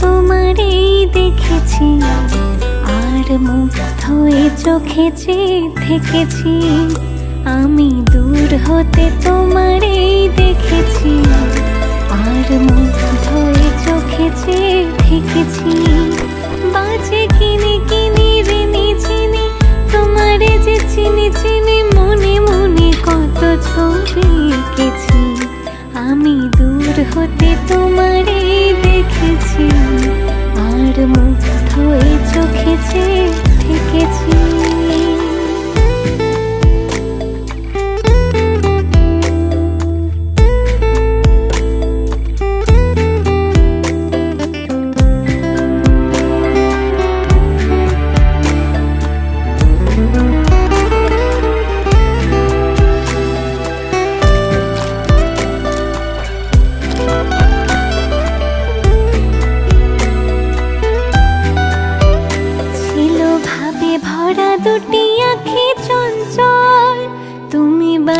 তোমারে দেখেছি আর মুগ্ধ হয়ে চোখে চেয়ে থেকেছি আমি দূর হতে তোমারে দেখেছি।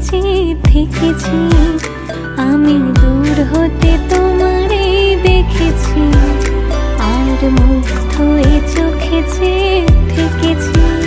চেয়ে থেকেছি আমি দূর হতে তোমারে দেখেছি। আর মুগ্ধ এ চোখেছে থেকেছি।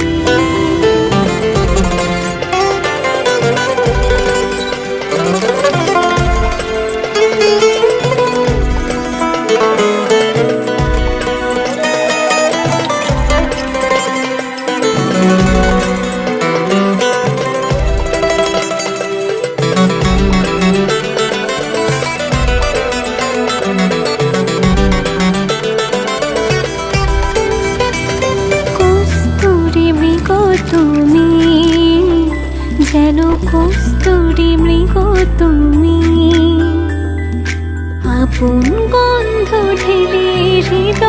তুমি যেন কস্তুরি মৃগ তুমি। আপন গন্ধ ঢেলে হৃদয়